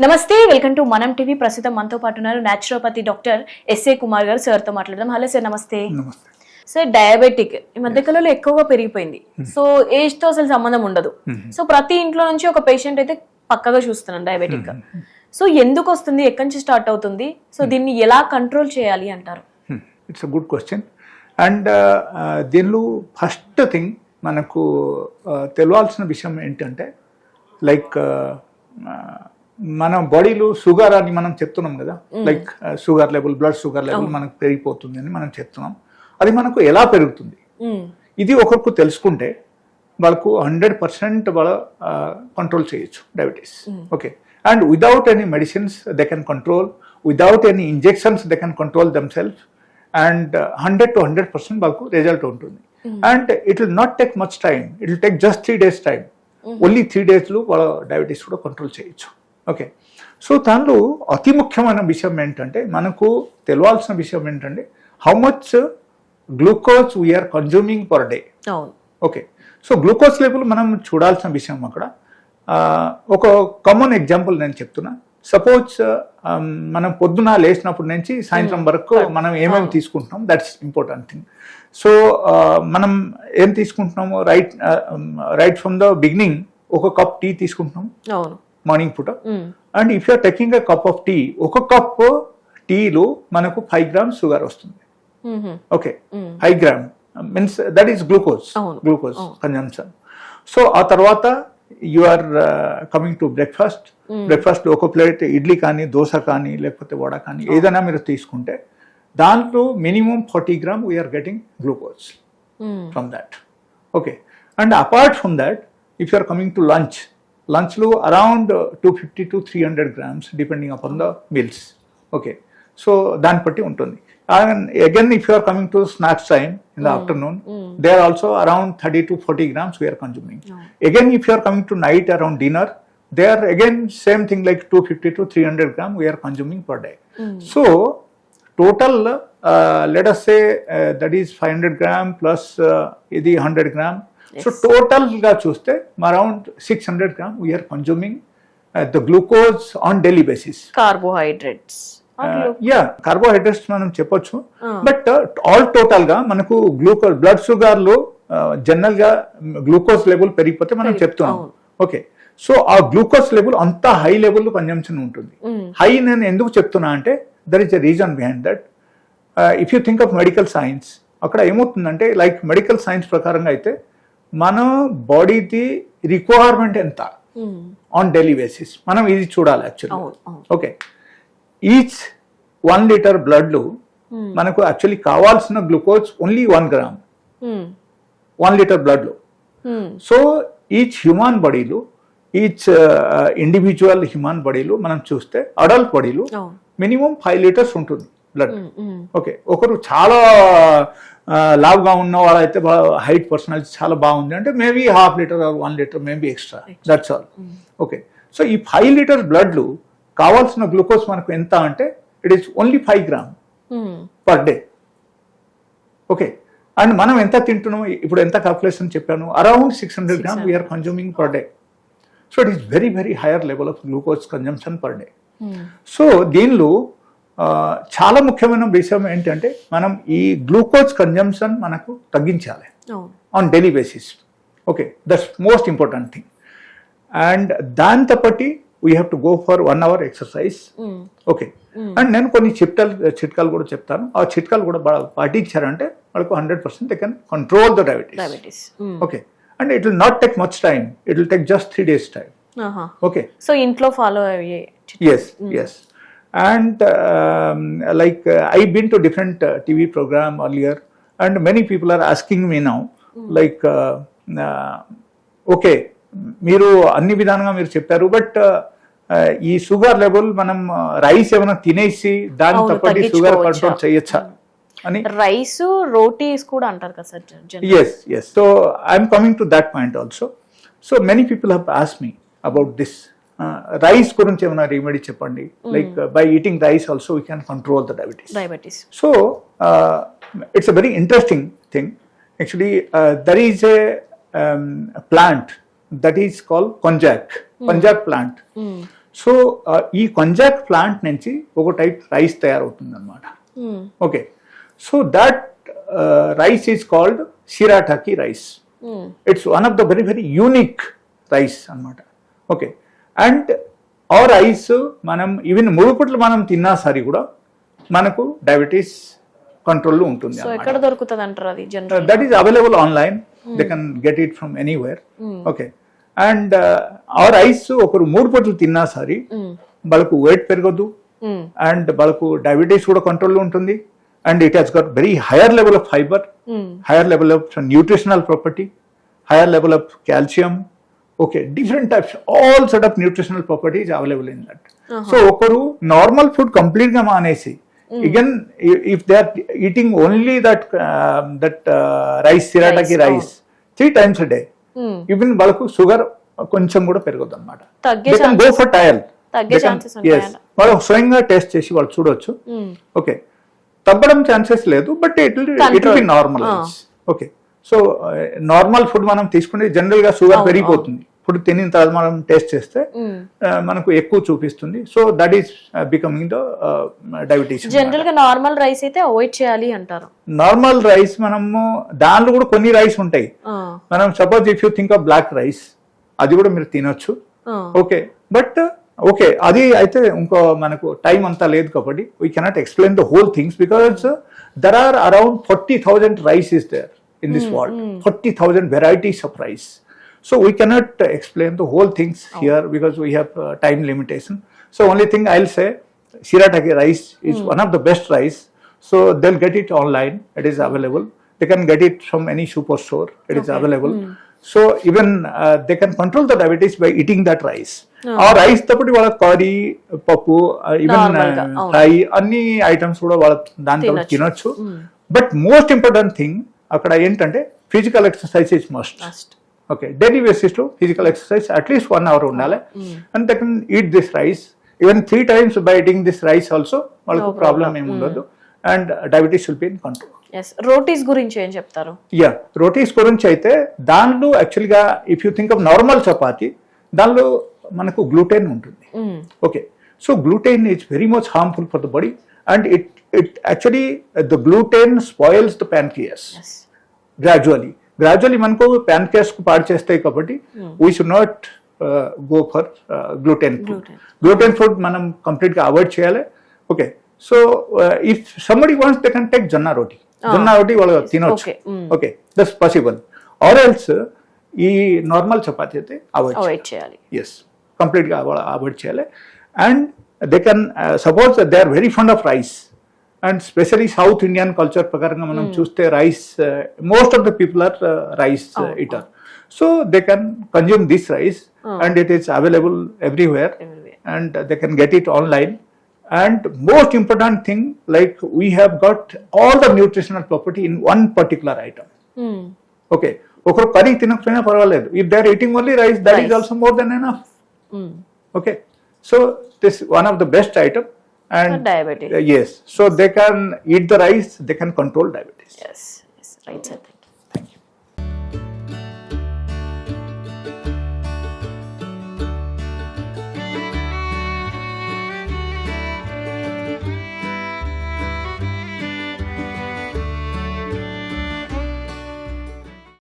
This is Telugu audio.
నమస్తే వెల్కమ్ టు మనం టీవీ. ప్రస్తుతం మనతో పాటు ఉన్నారు న్యాచురోపతి డాక్టర్ ఎస్ఏ కుమార్ గారు సార్తో మాట్లాడదాం. హలో సార్ నమస్తే. సార్ డయాబెటిక్ ఈ మధ్య కాలంలో ఎక్కువగా పెరిగిపోయింది. సో ఏజ్తో అసలు సంబంధం ఉండదు. సో ప్రతి ఇంట్లో నుంచి ఒక పేషెంట్ అయితే పక్కగా చూస్తున్నాం డయాబెటిక్ సో ఎందుకు వస్తుంది? ఎక్కడి నుంచి స్టార్ట్ అవుతుంది? సో దీన్ని ఎలా కంట్రోల్ చేయాలి అంటారు? ఇట్స్ గుడ్ క్వశ్చన్ అండ్ దీనిలో ఫస్ట్ థింగ్ మనకు uh, తెలియాల్సిన విషయం ఏంటంటే లైక్ మన బాడీలో షుగర్ అని మనం చెప్తున్నాం కదా like sugar level blood sugar level మనకు పెరిగిపోతుంది అని మనం చెప్తున్నాం. అది మనకు ఎలా పెరుగుతుంది. ఇది ఒకరికి తెలుసుకుంటే వాళ్ళకు హండ్రెడ్ పర్సెంట్ వాళ్ళ కంట్రోల్ చేయొచ్చు diabetes okay and without any medicines they can control without any injections they can control them self and hundred to hundred percent వాళ్ళకు రిజల్ట్ ఉంటుంది. And it will not take much time it will take just three days time only three డేస్లో వాళ్ళ డయాబెటీస్ కూడా కంట్రోల్ చేయొచ్చు. ఓకే. సో దానిలో అతి ముఖ్యమైన విషయం ఏంటంటే మనకు తెలియాల్సిన విషయం ఏంటంటే how much glucose we are consuming per day okay. So glucose level మనం చూడాల్సిన విషయం అక్కడ. ఒక కామన్ ఎగ్జాంపుల్ నేను చెప్తున్నా. సపోజ్ మనం పొద్దున లేచినప్పటి నుంచి సాయంత్రం వరకు మనం ఏమేమి తీసుకుంటున్నాం దట్స్ ఇంపార్టెంట్ థింగ్ సో మనం ఏం తీసుకుంటున్నాము right right from the beginning ఒక కప్ టీ తీసుకుంటున్నాం. మార్నింగ్ పూట. And if you are taking a cup of tea ఒక కప్ టీలో మనకు ఫైవ్ గ్రామ్స్ షుగర్ వస్తుంది. Okay. High gram. Means that is glucose. Glucose consumption so ఆ తర్వాత you are coming to breakfast. Breakfast ఒక ప్లేట్ ఇడ్లీ కానీ దోశ కానీ లేకపోతే వడ కానీ ఏదైనా మీరు తీసుకుంటే దాంట్లో minimum forty gram we are getting glucose. From that okay. And apart from that if you are coming to lunch లంచ్లో around two fifty to three hundred grams depending upon the meals okay so దాన్ని బట్టి ఉంటుంది and again if you are coming to snacks time in the afternoon they are also around thirty to forty grams we are consuming again if you are coming to night around dinner they are again same thing like two fifty to three hundred gram we are consuming per day so total let us say that is five hundred gram plus ఇది హండ్రెడ్ గ్రామ్ సో టోటల్గా చూస్తే around six hundred gram we are consuming the glucose on daily basis carbohydrates yeah carbohydrates మనం చెప్పొచ్చు బట్ ఆల్ టోటల్గా మనకు గ్లూకోజ్ బ్లడ్ షుగర్లో జనరల్గా గ్లూకోజ్ లెవెల్ పెరిగిపోతే మనం చెప్తున్నాం ఓకే సో ఆ గ్లూకోజ్ లెవెల్ అంత హై లెవెల్ కన్జంప్షన్ ఉంటుంది హై నేను ఎందుకు చెప్తున్నా అంటే there is a reason behind that if you think of medical science అక్కడ ఏమవుతుందంటే లైక్ మెడికల్ సైన్స్ ప్రకారంగా అయితే మన బాడీది రిక్వైర్మెంట్ ఎంత? ఆన్ డైలీ బేసిస్ మనం ఇది చూడాలి actually okay each one litre బ్లడ్లో మనకు యాక్చువల్లీ కావాల్సిన glucose only one gram. One litre బ్లడ్లో. సో ఈచ్ హ్యూమన్ బాడీలో ఈచ్ ఇండివిజువల్ హ్యూమన్ బాడీలో మనం చూస్తే అడల్ట్ బాడీలో మినిమం ఫైవ్ లీటర్స్ ఉంటుంది బ్లడ్ మ్మ్. మ్మ్. ఓకే ఒకరు చాలా లావుగా ఉన్న వాళ్ళైతే హైట్ పర్సనాలిటీ చాలా బాగుంది. అంటే maybe half litre or one litre maybe extra. That's all okay so ఈ ఫైవ్ లీటర్ బ్లడ్లు కావాల్సిన గ్లూకోజ్ మనకు ఎంత అంటే it is only five gram. Per day okay and మనం ఎంత తింటున్నాం ఇప్పుడు ఎంత కాల్కులేషన్ చెప్పాను? Around six hundred gram we are consuming per day so it is very very higher level of glucose consumption per day. So దీనిలో చాలా ముఖ్యమైన విషయం ఏంటంటే మనం ఈ గ్లూకోజ్ కన్జంప్షన్ మనకు తగ్గించాలి. On daily basis okay that's most important thing and దాంతో పట్టి we have to go for one hour exercise. Okay and నేను కొన్ని చిట్కాలు చిట్కాలు కూడా చెప్తాను. ఆ చిట్కాలు కూడా బాగా పాటించారంటే వాళ్ళకు hundred percent they can control the diabetes. Okay and it will not take much time it will take just three days time ఆహా. ఓకే సో ఇంట్లో ఫాలో అయ్యే yes yes. And um, like uh, i've been to different uh, tv program earlier and many people are asking me now like uh, uh, okay మీరు అన్ని విధానంగా మీరు చెప్పారు బట్ ఈ షుగర్ లెవెల్ మనం రైస్ ఏమైనా తినేసి దాని తప్పటి షుగర్? కంట్రోల్ చేయొచ్చా అని రైస్ రోటీస్ కూడా అంటారు కదా sir yes yes so i'm coming to that point also so many people have asked me about this rice గురించి ఏమైనా రెమెడీ చెప్పండి. Like by eating rice also we can control the diabetes diabetes so it's a very interesting thing actually there is a plant that is call konjac పంజాక్ plant so ఈ కొంజాక్ ప్లాంట్ నుంచి ఒక టైప్ రైస్ తయారవుతుంది అనమాట. Okay so that rice is called shirataki rice. It's one of the very very unique rice అన్నమాట. ఓకే అండ్ ఆ రైస్ మనం ఈవెన్ ముడుపుట్లు మనం తిన్నా సరే కూడా మనకు డయాబెటీస్ కంట్రోల్లో ఉంటుంది సో ఎక్కడ దొరుకుతుంది అంటారు అది general that is available online they can get it from anywhere okay and ఆ రైస్ ఒకరు మూడు పూటలు తిన్నా సరే వాళ్ళకు వెయిట్ పెరగదు అండ్ వాళ్ళకు డయాబెటీస్ కూడా కంట్రోల్లో ఉంటుంది. And it has got very higher level of fibre higher level of nutritional property, higher level of calcium. Okay, different types, all sort of nutritional properties available in that. So, ఒకరు నార్మల్ ఫుడ్ కంప్లీట్గా మానేసి again if they are eating only that that rice shirataki rice three times day even వాళ్ళకు షుగర్ కొంచెం కూడా పెరగదు అనమాట గో ఫర్ టయల్? వాళ్ళు స్వయంగా టెస్ట్ చేసి వాళ్ళు చూడొచ్చు. ఓకే తగ్గడం ఛాన్సెస్ లేదు but it it be. Normal okay so normal food మనం తీసుకుంటే జనరల్గా షుగర్ పెరిగిపోతుంది. ఫుడ్ తినిన తర్వాత మనం టెస్ట్ చేస్తే మనకు ఎక్కువ చూపిస్తుంది. So that is becoming the diabetes జనరల్గా నార్మల్ రైస్ అయితే అవాయిడ్ చేయాలి అంటారు. నార్మల్ రైస్ మనము దానిలో కూడా కొన్ని రైస్ ఉంటాయి. మనం suppose if you think of black rice అది కూడా మీరు తినొచ్చు. ఓకే బట్ ఓకే అది అయితే ఇంకో మనకు టైం అంతా లేదు కాబట్టి we cannot explain the whole things because there are around forty thousand rice is there In this world forty thousand varieties of rice so we cannot explain the whole things here because we have time limitation so only thing I will say Shirataki rice is one of the best rice. So they'll get it online. It is available. They can get it from any superstore. It is available. So even uh, they can control the diabetes by eating that rice. ఆ రైస్ తోటి వాళ్ళ కర్రీ పప్పు ఈవెన్ Normal గా, అవును. ఫ్రై అన్ని ఐటమ్స్ కూడా వాళ్ళ దాంతో తినొచ్చు బట్ మోస్ట్ ఇంపార్టెంట్ థింగ్ అక్కడ ఏంటంటే physical exercise is must. Okay daily బేసిస్లో physical exercise at least one hour ఉండాలి. And they can eat this rice even three times by eating this rice also వాళ్ళకు ప్రాబ్లం ఏమి ఉండదు. And diabetes will be in control rotis గురించి ఏం చెప్తారు? యా రోటీస్ గురించి అయితే దానిలో యాక్చువల్గా if you think of normal chapati దానిలో మనకు గ్లూటెన్ ఉంటుంది. Okay so gluten is very much harmful for the body and it it actually the gluten spoils the pancreas as gradually gradually మనకు ప్యాన్కేస్కు పాడు చేస్తాయి కాబట్టి we should not go for gluten food Gluten. Gluten food మనం కంప్లీట్గా అవాయిడ్ చేయాలి okay so if somebody wants they can take జొన్న రోటీ జొన్న రోటీ వాళ్ళు తినొచ్చు Okay. Mm. Okay that's possible or else ఈ నార్మల్ చపాతి అయితే అవాయిడ్ అవాయిడ్ చేయాలి ఎస్ కంప్లీట్గా అవాయిడ్ చేయాలి and they can suppose they are very fond of rice and specially South Indian culture ప్రకారంగా మనం చూస్తే rice most of the people are rice eater so they can consume this rice and it is available everywhere Everywhere. and they can get it online. And most important thing, like we have got all the nutritional property in one particular item. మ్మ్. Okay. ఒకరు కర్రీ తినకపోయినా పర్వాలేదు if they are eating only rice that is Rice. Also more than enough hmm. Okay so this one of the best item and diabetes. Uh, yes, so they can eat the rice, they can control diabetes. Yes, yes right, sir.